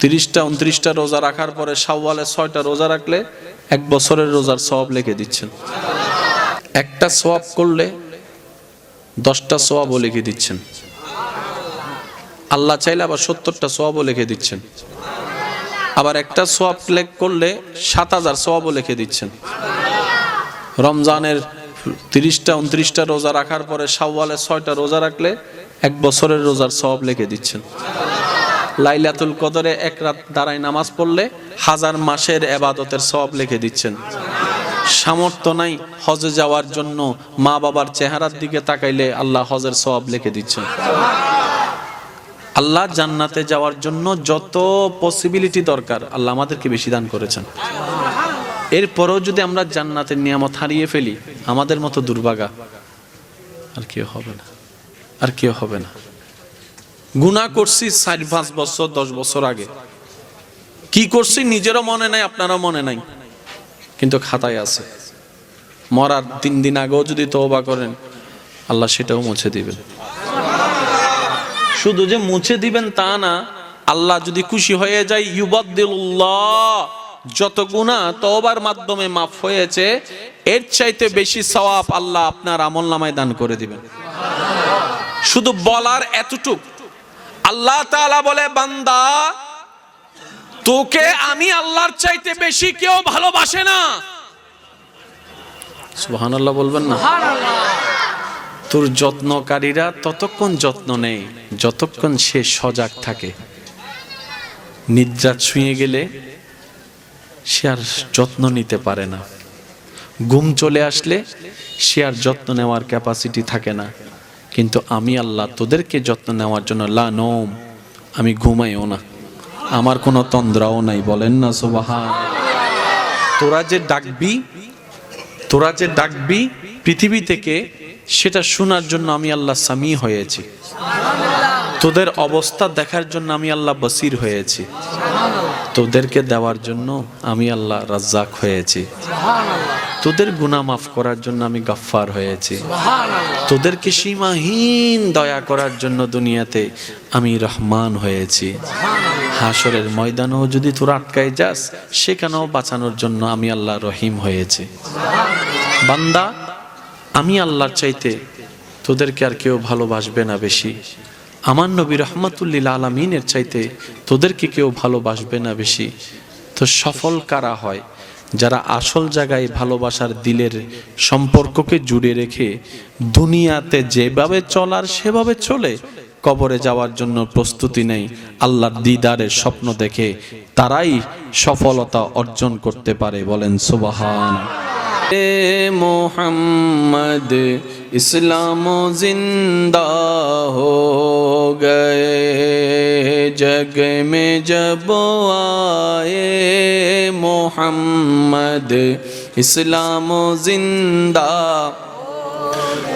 তিরিশটা, উনত্রিশটা রোজা রাখার পরে সাওয়ালে ছয়টা রোজা রাখলে এক বছরের রোজার সওয়াব লিখে দিচ্ছেন। একটা সোয়াব করলে দশটা সোয়াবও লিখে দিচ্ছেন। আল্লাহ চাইলে আবার সত্তরটা সোয়াবও লিখে দিচ্ছেন। আবার একটা সোয়াব ক্লেক করলে সাত হাজার সোয়াবও লিখে দিচ্ছেন। রমজানের তিরিশটা, উনত্রিশটা রোজা রাখার পরে সাওয়ালে ছয়টা রোজা রাখলে এক বছরের রোজার সওয়াব লিখে দিচ্ছেন। লাইলাতুল কদরে এক রাত দাঁড়ায় নামাজ পড়লে হাজার মাসের এবাদতের সওয়াব লিখে দিচ্ছেন। সামর্থ্য নাই হজে যাওয়ার জন্য মা বাবার চেহারার দিকে তাকাইলে আল্লাহ হজের সওয়াব লিখে দিচ্ছেন। আল্লাহ জান্নাতে যাওয়ার জন্য যত পসিবিলিটি দরকার, আল্লাহ আমাদেরকে বেশি দান করেছেন। এরপরেও যদি আমরা জান্নাতের নিয়ামত হারিয়ে ফেলি, আমাদের মতো দুর্ভাগা আর কেউ হবে না। আর কেউ হবে না। গুণা করছি চার, পাঁচ বছর, দশ বছর আগে। কি করছি? নিজেরও মনে নাই, আপনারও মনে নাই। কিন্তু খাতায় আছে। মরার তিন দিন আগেও যদি তওবা করেন, আল্লাহ সেটাও মুছে দিবেন। শুধু যে মুছে দিবেন তা না, আল্লাহ যদি খুশি হয়ে যায় ইউবাদ্দিল্লাহ যত গুণা তওবার মাধ্যমে মাফ হয়েছে, এর চাইতে বেশি সওয়াব আল্লাহ আপনার আমল নামায় দান করে দিবেন। শুধু বলার এতটুক আল্লাহ তাআলা বলে বান্দা তোকে আমি আল্লাহর চাইতে বেশি কেউ ভালোবাসে না। সুবহানাল্লাহ বলবেন না? তোর যত্নকারীরা ততক্ষণ যত্ন নেই যতক্ষণ সে সজাগ থাকে। নিদ্রা ছুঁয়ে গেলে সে আর যত্ন নিতে পারে না। ঘুম চলে আসলে সে আর যত্ন নেওয়ার ক্যাপাসিটি থাকে না। কিন্তু আমি আল্লাহ তোদেরকে যত্ন নেওয়ার জন্য লা নোম আমি ঘুমাইও না। আমার কোনো তন্দ্রাও নাই, বলেন না, সুবাহান। তোরা যে ডাকবি, তোরা যে ডাকবি পৃথিবী থেকে, সেটা শোনার জন্য আমি আল্লাহ সামি হয়েছি। তোদের অবস্থা দেখার জন্য আমি আল্লাহ বসির হয়েছি। তোদেরকে দেওয়ার জন্য আমি আল্লাহ রাজ্জাক হয়েছি। তোদের গুনাহ মাফ করার জন্য আমি গাফফার হয়েছি। তোদেরকে সীমাহীন দয়া করার জন্য দুনিয়াতে আমি রহমান হয়েছি। হাসরের ময়দানেও যদি তোরা আটকায় যাস সেখানেও বাঁচানোর জন্য আমি আল্লাহ রহিম হয়েছি। বান্দা আমি আল্লাহর চাইতে তোদেরকে আর কেউ ভালোবাসবে না বেশি। আমার নবী রহমতুল্লিল আলমিনের চাইতে তোদেরকে কেউ ভালোবাসবে না বেশি। তো সফল কারা হয়? যারা আসল জায়গায় ভালোবাসার দিলের সম্পর্ককে জুড়ে রেখে দুনিয়াতে যেভাবে চলার সেভাবে চলে, কবরে যাওয়ার জন্য প্রস্তুতি নেই আল্লাহর দিদারের স্বপ্ন দেখে তারাই সফলতা অর্জন করতে পারে বলেন সুবাহান। মোহাম্মদ, ইসলাম জিন্দা جگ میں جب آئے محمد، اسلام و زندہ۔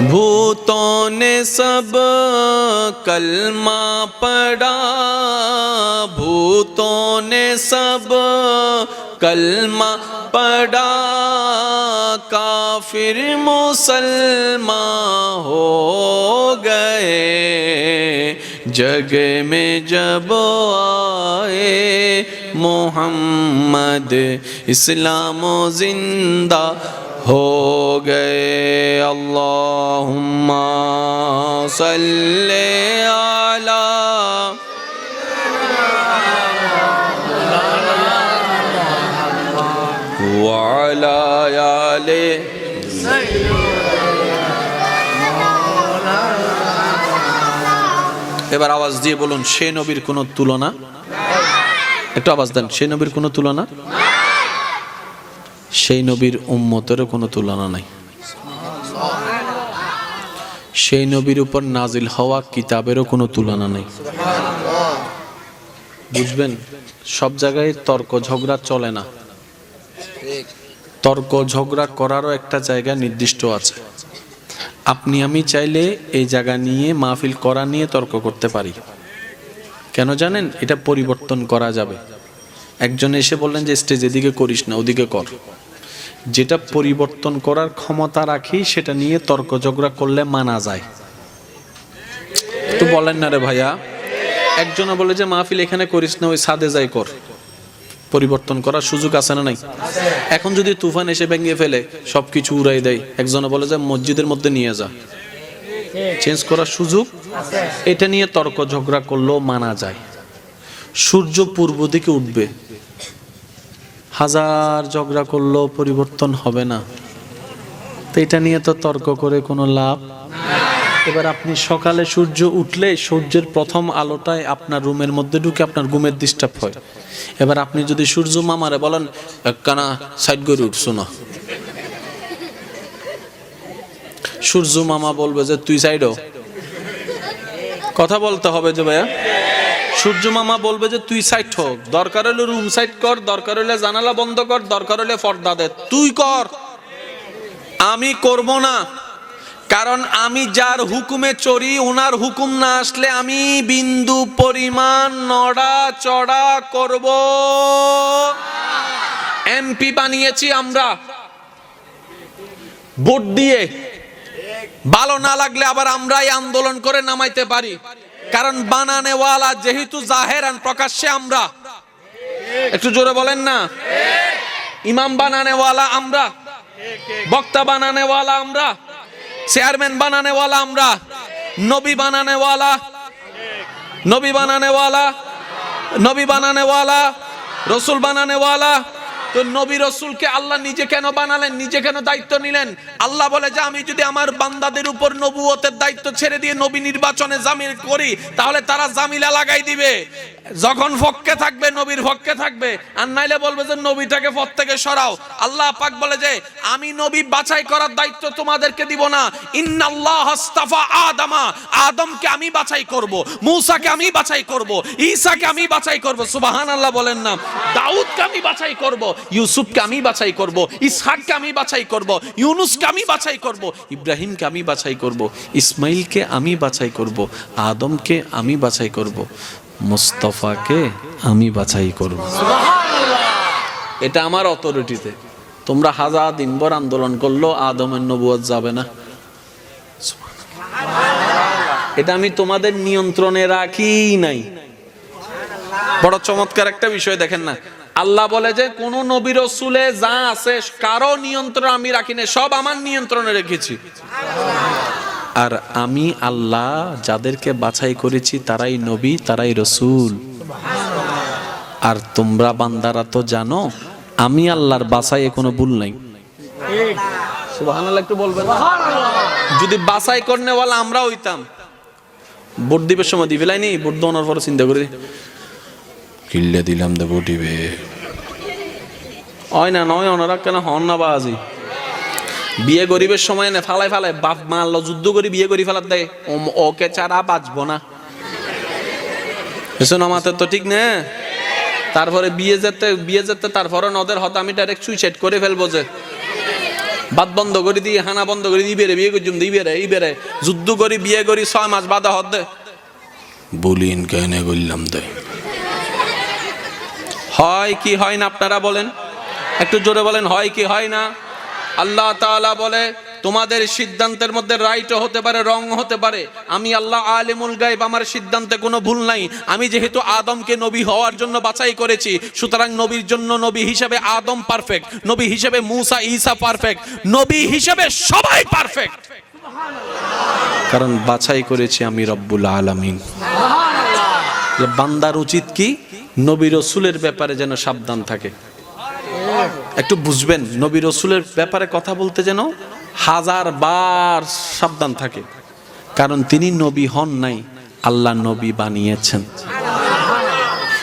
بھوتوں نے سب کلمہ پڑا بھوتوں نے سب کلمہ پڑا کافر مسلمہ ہو گئے۔ جگ میں جب آئے محمد اسلام و زندہ ہو گئے۔ اللہم صلی علی وعلی آلِ سیدنا এবার আওয়াজ দিয়ে বলুন, সে নবীর কোনো তুলনা? একটু আওয়াজ দেন, সে নবীর কোনো তুলনা? সেই নবীর উম্মতেরও কোনো তুলনা নাই। সেই নবীর উপর নাজিল হওয়া কিতাবেরও কোনো তুলনা নেই। বুঝবেন, সব জায়গায় তর্ক ঝগড়া চলে না। তর্ক ঝগড়া করারও একটা জায়গা নির্দিষ্ট আছে। আপনি, আমি চাইলে এই জায়গা নিয়ে মাহফিল করা নিয়ে তর্ক করতে পারি। কেন জানেন? এটা পরিবর্তন করা যাবে। একজন এসে বললেন যে, স্টেজ এদিকে করিস না, ওদিকে কর। যেটা পরিবর্তন করার ক্ষমতা রাখি, সেটা নিয়ে তর্ক ঝগড়া করলে মানা যায়। একটু বলেন না রে ভাইয়া। একজনে বলে যে, মাহফিল এখানে করিস না, ওই সাদে যাই কর। পরিবর্তন করার সুযোগ আছে না নাই? এখন যদি তুফান এসে ভেঙে ফেলে, সবকিছু উড়াই দেয়। একজনে বলে যে, মসজিদের মধ্যে নিয়ে যা। চেঞ্জ করার সুযোগ? এটা নিয়ে তর্ক ঝগড়া করলেও মানা যায়। সূর্য পূর্ব দিকে উঠবে। হাজার ঝগড়া করলেও পরিবর্তন হবে না। তো এটা নিয়ে তো তর্ক করে কোনো লাভ এবার আপনি সকালে সূর্য উঠলে সূর্যের প্রথম আলোটায় আপনার রুমের মধ্যে ঢুকে আপনার ঘুমের ডিস্টার্ব হয়। এবার আপনি যদি সূর্য মামারে বলেন, একখানা সাইড করে উঠছো না সূর্য মামা বলবে যে, তুই সাইড কথা বলতে হবে যে ভাইয়া। সূর্য মামা বলবে যে, তুই সাইড হোক। দরকার হলে রুম সাইড কর, দরকার হলে জানালা বন্ধ কর, দরকার হলে পর্দা দে। তুই কর। আমি করব না। কারণ আমি যার হুকুমে চড়ি ওনার হুকুম না আসলে আমি বিন্দু পরিমাণ নড়া চড়া করব। এমপি বানিয়েছি আমরা। ভোট দিয়ে। ভালো না লাগলে আবার আমরাই আন্দোলন করে নামাইতে পারি। কারণ বানানেওয়ালা যেহেতু জাহেরান প্রকাশ্যে আমরা। একটু জোরে বলেন না। ইমাম বানানেওয়ালা আমরা। বক্তা বানানেওয়ালা আমরা। চেয়ারম্যান বানানেওয়ালা আমরা নবী বানানেওয়ালা নবী বানানেওয়ালা নবী বানানেওয়ালা রসুল বানানেওয়ালা তো নবী রসুলকে আল্লাহ নিজে কেন বানালেন? নিজে কেন দায়িত্ব নিলেন? আল্লাহ বলে, যে আমি যদি আমার বান্দাদের উপর নবুয়তের দায়িত্ব ছেড়ে দিয়ে নবী নির্বাচনে জামিল করি, তাহলে তারা জামিলা লাগাই দিবে। যখন ফক্কে থাকবে, নবীর ফক্কে থাকবে। আর নাইলে বলবে যে, নবীটাকে পথ থেকে সরাও। আল্লাহ পাক বলে যে, আমি নবী বাছাই করার দায়িত্ব তোমাদেরকে দিব না। ইন্নাল্লাহ হাস্তাফা আদামা। আদমকে আমি বাছাই করব, মূসাকে আমি বাছাই করব, ঈসাকে আমি বাছাই করব। সুবহানাল্লাহ বলেন না। দাউদকে আমি বাছাই করব। ইউসুফকে আমি বাছাই করব ইসহাককে আমি বাছাই করব ইউনুসকে আমি বাছাই করব ইব্রাহিমকে আমি বাছাই করব ইসমাইলকে আমি বাছাই করব আদমকে আমি বাছাই করব মুস্তফাকে আমি বাছাই করব। এটা আমার অথরিটিতে। তোমরা হাজার দিনভর আন্দোলন করল আদমের নবুয়ত যাবে না। এটা আমি তোমাদের নিয়ন্ত্রণে রাখি নাই। বড় চমৎকার একটা বিষয় দেখেন না আল্লাহ বলে যে কোন নবীর রসুলে যা আছে কারও নিয়ন্ত্রণ আমি রাখি না সব আমার নিয়ন্ত্রণে রেখেছি। আর আমি আল্লাহ যাদেরকে বাছাই করেছি তারাই নবী তারাই রসুল। আর তোমরা বান্দারা তো জানো আমি আল্লাহর বাছাই কোনো ভুল নাই। একটু বলবেন? যদি বাছাই করনে আমরা হইতাম। ভোট দিবের সময় দিবে লাইনি ভোট দেওয়ার পরে চিন্তা করি। কিল্লে দিলাম দেবো দিবে হয় না নয় ওনারা কেন হন না বাজি বিয়ে গরিবের সময় না ফালাই ফালাই। বাপ মারলো যুদ্ধ করে বিয়ে করি ফেলার দেয় ওকে ছাড়া বাঁচবো না। এসো আমাদের তো ঠিক না। তারপরে বিয়ে যেতে বিয়ে যেতে তারপরে নদের হয়তো আমি ডাইরেক্ট সুইসাইড করে ফেলব যে। বাদ বন্ধ করে দিয়ে হানা বন্ধ করে দিয়ে বেড়ে বিয়ে করছুম দিয়ে বেড়ে এই বেড়ে। যুদ্ধ করি বিয়ে করি ছয় মাস বাধা হদ দে। বলিন কেনে বললাম দে। হয় কি হয় না আপনারা বলেন? একটু জোরে বলেন হয় কি হয় না? আল্লাহ তাআলা বলে তোমাদের সিদ্ধান্তের মধ্যে রাইটও হতে পারে রং হতে পারে। আমি আল্লাহ আলিমুল গাইব আমার সিদ্ধান্তে কোনো ভুল নাই। আমি যেহেতু আদমকে নবী হওয়ার জন্য বাছাই করেছি সুতরাং নবীর জন্য নবী হিসেবে আদম পারফেক্ট নবী হিসেবে মুসা ঈসা পারফেক্ট নবী হিসেবে সবাই পারফেক্ট কারণ বাছাই করেছি আমি রব্বুল আলামিন। বান্দার উচিত কি? নবী রসুলের ব্যাপারে যেন সাবধান থাকে। একটু বুঝবেন, নবী রসুলের ব্যাপারে কথা বলতে যেন হাজার বার সাবধান থাকে। কারণ তিনি নবী হন নাই, আল্লাহ নবী বানিয়েছেন।